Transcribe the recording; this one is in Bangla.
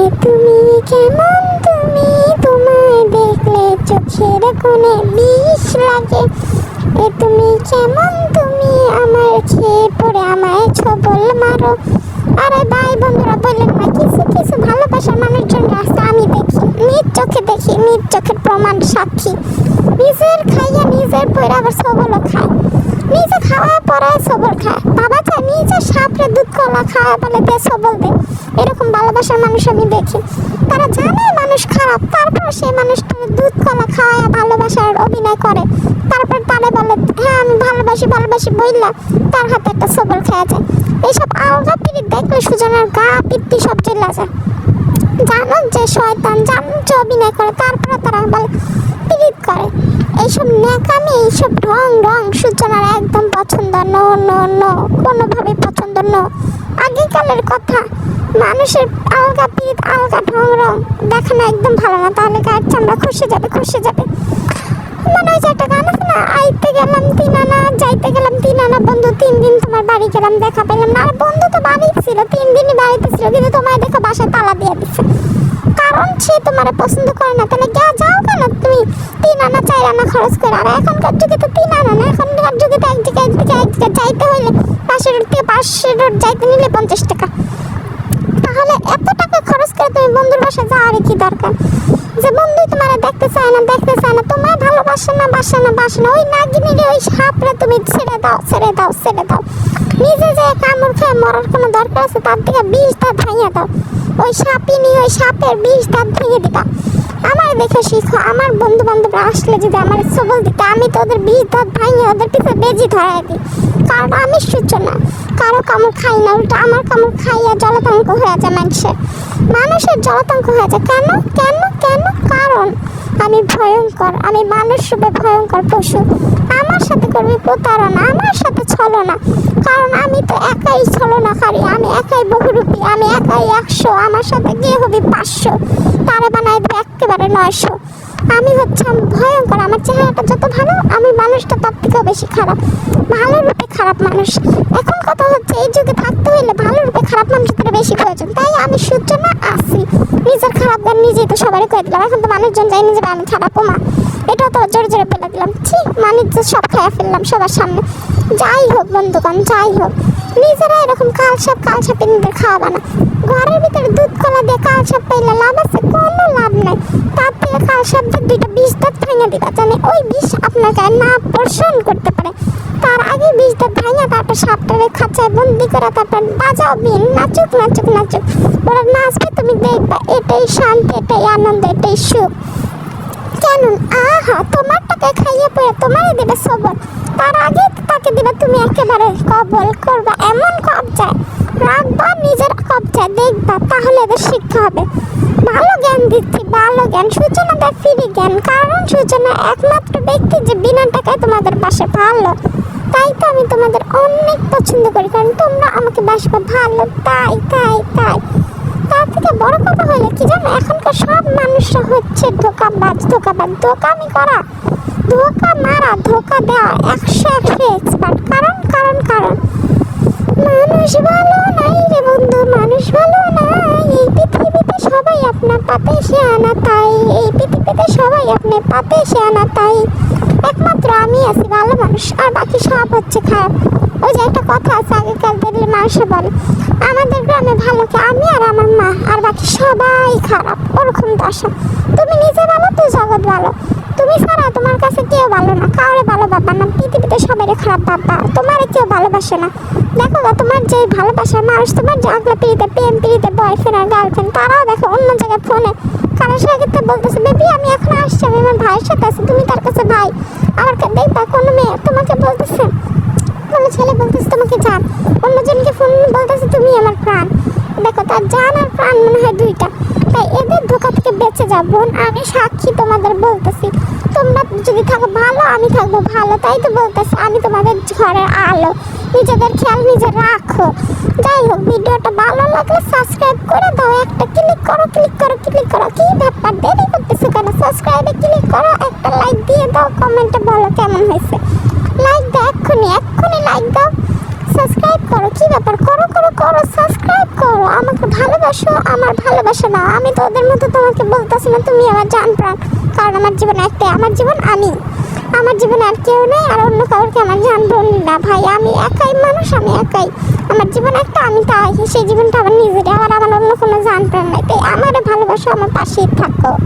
এ তুমি কেমন তুমি? তোমায় দেখলে চোখের কোণে বিষ লাগে। এ তুমি কেমন তুমি? আমার খেয়ে পড়ে আমায় ছবল মারো। আরে ভাই, বন্ধুরা, বললেন না, কিছু কিছু ভালোবাসার মানুষজন আছে, আমি দেখি। নিজ চোখে দেখি, নিজ চোখের প্রমাণ সাক্ষী। নিজের খাইয়া নিজের পরে আবার সবলও খায়। খাওয়া পরে সবল খায়। বাবা চায় নিজে সাপড়ে দুধ, কলা খাওয়া বলে দে সবল দে এরকম ভালোবাসার মানুষ আমি দেখি। তারা জানে মানুষ খারাপ। তারপর সেই মানুষটার দুধ, কলা খাওয়া ভালোবাসার অভিনয় করে। তারপর তারে বলে হ্যাঁ আমি ভালোবাসি ভালোবাসি বইলা তার হাতে একটা সবল খেয়া যায়। এইসব আলগা পিড়ি দেখলে সুজনের গা পিত্তি সব চলে যায়। জানো যে শয়তান জানো যে অভিনয় করে, তারপরে তারা বলে পিরিত করে এইসব ন্যাকামি এইসব রং সূচনার একদম পছন্দ, নো নো নো কোনোভাবে পছন্দ, নো। আগেকালের কথা, মানুষের আলগা পিরিত আলগা ঢং, রং দেখানো একদম ভালো না। তাহলে গায়ের চামড়া খসে যাবে খসে যাবে? মানে ওই যে একটা গান আছে না, আইতে গেলাম তিন আনা যাইতে গেলাম তিন আনা বন্ধু, তিন দিন তোমার বাড়ি গেলাম, দেখা পেলাম না। আর বন্ধু তো বাড়ি ছিল, তিন দিনই বাড়িতে ছিল, কিন্তু তোমায় দেখো বাসায় তালা দিয়ে দিচ্ছে কারণ সে তোমার পছন্দ করে না। তাহলে যা যাও কেন তুমি? তিন আনা খরচ করে আর এখনকার যুগে তো তিন আনা না, এখনকার যুগে তো এক জায়গায় এক যাইতে হইলে পাশের রোড থেকে পাশের রোড যাইতে নিলে পঞ্চাশ টাকা। তাহলে এত টাকা খরচ করে তুমি বন্ধুর বাসায় যাওয়ার কি দরকার? যে বন্ধু তোমার দেখতে চায় না, দেখতে চায় না তোমার ভালোবাসে না, বাসে না বাসে না, ওই নাগিনীরে, ওই সাপরে তুমি ছেড়ে দাও ছেড়ে দাও ছেড়ে দাও। নিজে যে কামড় খেয়ে মরার কোনো দরকার আছে, তার থেকে বিষ দাঁত ভাঙিয়ে দাও। ওই সাপই নিয়ে ওই সাপের বিষ দাঁত ভেঙে দিবা। আমার দেখে শিখো, আমার বন্ধু বান্ধবরা আসলে যদি আমার সবল দিতে, আমি তো ওদের বিষ দাঁত ভাঙিয়ে ওদের পিছনে বেজি ধরাই দিই। কারণ আমি সূচনা কারও কামড় খাই না, উল্টা আমার কামড় খাইয়া জলতঙ্ক হয়ে যায় মানুষের। মানুষের জলতঙ্ক হয়ে যায় কেন? কেন? কেন? কারণ আমি ভয়ঙ্কর, আমি মানুষ রূপে ভয়ঙ্কর পশু। আমার সাথে করবি প্রতারণা, আমার সাথে ছলনা। কারণ আমি তো একাই ছলনাকারী, আমি একাই বহুরূপী, আমি একাই একশো, আমার সাথে গিয়ে হবি পাঁচশো? তারা বানায় দেবে একেবারে নয়শো। আমি হচ্ছে ভয়ঙ্কর, আমার চেহারাটা যত ভালো, আমি মানুষটা তার থেকেও বেশি খারাপ। ভালো রূপে খারাপ মানুষ। এখন কথা হচ্ছে, এই যুগে থাকতে হইলে ভালো রূপে খারাপ মানুষদের বেশি প্রয়োজন। তাই আমি সূচনা আসি। নিজের খারাপ গান নিজেই তো সবারই করে দিলাম। এখন তো মানুষজন যাই নিজে আমি খারাপ মা এটাও তো জোরে জোরে ফেলে দিলাম। ঠিক মানুষ সব খাইয়া ফেললাম সবার সামনে। যাই হোক বন্ধুগণ, যাই হোক। নিজেরা এরকম কাল সাপ, কাল সাপে নিজেদের খাওয়াবা না ঘরের ভিতরে দুধ কলা দিয়ে কাল সাপ পাইলে লাভ আছে? কোনো লাভ নাই। তার থেকে কাল সাপদের দুইটা বিষ দাঁত ভেঙে দিবা, জানে? ওই বিষ আপনার গায়ে না পোষণ করতে পারে। তার আগে বিষ দাঁত ভেঙে, তারপর সাপটারে খাঁচায় বন্দি করা, তারপর বাজাও বিন, নাচুক নাচুক নাচুক। এটাই শান্তি, এটাই আনন্দ, এটাই সুখ। কেন আহা তোমার টাকায় খাইয়ে পড়ে তোমারই দেবে সবর তার আগে তাকে দিবে তুমি একেবারে কবল করবা, এমন কবজায়। রাখবা নিজের কবজায়, দেখবা, তাহলে এদের শিক্ষা হবে। ভালো জ্ঞান দিচ্ছি, ভালো জ্ঞান। সূচনা দেয় ফিরি জ্ঞান, কারণ সূচনা একমাত্র ব্যক্তি যে বিনা টাকায় তোমাদের পাশে ভালো। তাই তো আমি তোমাদের অনেক পছন্দ করি, কারণ তোমরা আমাকে বাসবা ভালো। তাই তাই তাই। বড় কথা হলো কি জানো? এখনকার সব মানুষরা হচ্ছে ধোকাবাজ ধোকাবাজ ধোকামি করা। ধোকা মারা, ধোকা দেওয়া, একশো একশো এক্সপার্ট কারণ কারণ কারণ। মানুষ ভালো নাই রে বন্ধু, মানুষ ভালো নাই। এই পৃথিবীতে সবাই আপনার পাতে সে আনা তাই। এই পৃথিবীতে সবাই আপনার পাতে সে আনা তাই। একমাত্র আমি আছি, ভালো মানুষ। আর বাকি সব হচ্ছে খারাপ। ওই যে একটা কথা আছে, আগেকার দিনের মানুষে বলে, আমাদের গ্রামে ভালো কে আমি আর আমার মা আর বাকি সবাই খারাপ, ওরকম দশা তুমি নিজে ভালো তো জগৎ ভালো। তুমি ছাড়া তোমার কাছে কেউ ভালো না, কাউরে ভালো বাবা না। পৃথিবীতে সবাই খারাপ বাবা তোমারে কেউ ভালোবাসে না। দেখো গো, তোমার যে ভালোবাসার মানুষ, তোমার যে আগলা পিড়িতে, প্রেম পিড়িতে বয়ফ্রেন্ড আর গার্লফ্রেন্ড তারাও দেখো অন্য জায়গায় ফোনে কারোর সাথে বলতেছে বেবি আমি এখন আসছি, আমি আমার ভাইয়ের সাথে আছি, তুমি তার কাছে ভাই। আমার দেখবা, কোনো মেয়ে তোমাকে বলতেছে, কোনো ছেলে বলতেছে, তোমাকে জান। অন্যজনকে ফোন বলতেছে, তুমি আমার প্রাণ। আর প্রাণ মনে হয় দুইটা। তাই এদের ধোকা থেকে বেঁচে যাও, বোন। আমি সাক্ষী তোমাদের বলতেছি। তোমরা যদি থাকো ভালো, আমি থাকব ভালো। তাই তো বলতেছি, আমি তোমাদের ঘরের আলো। নিজেদের খেয়াল নিজে রাখো। যাই হোক, ভিডিওটা ভালো লাগলে সাবস্ক্রাইব করে দাও। একটা ক্লিক করো ক্লিক করো ক্লিক করো। কি ব্যাপার? দেরি করতেছো কেন? সাবস্ক্রাইবে ক্লিক করো, একটা লাইক দিয়ে দাও। কমেন্টে বলো কেমন হয়েছে। লাইক দাও, এক্ষুনি এক্ষুনি লাইক দাও। সাবস্ক্রাইব করো, কি ব্যাপার? করো করো করো। সাবস্ক্রাইব করো আমাকে ভালোবাসো, আমার ভালোবাসা না। আমি তো ওদের মতো তোমাকে বলতেছি না, তুমি আমার জান প্রাণ। কারণ আমার জীবন একটাই, আমার জীবন আমি। আমার জীবনে আর কেউ নেই, আর অন্য কাউকে আমার জান বোন না ভাই। আমি একাই মানুষ, আমি একাই। আমার জীবন একটা, আমি তাই। সেই জীবনটা আমার নিজেরই আমার আমার অন্য কোনো জান প্রাণ নাই। তাই আমারে ভালোবাসো, আমার পাশেই থাকো।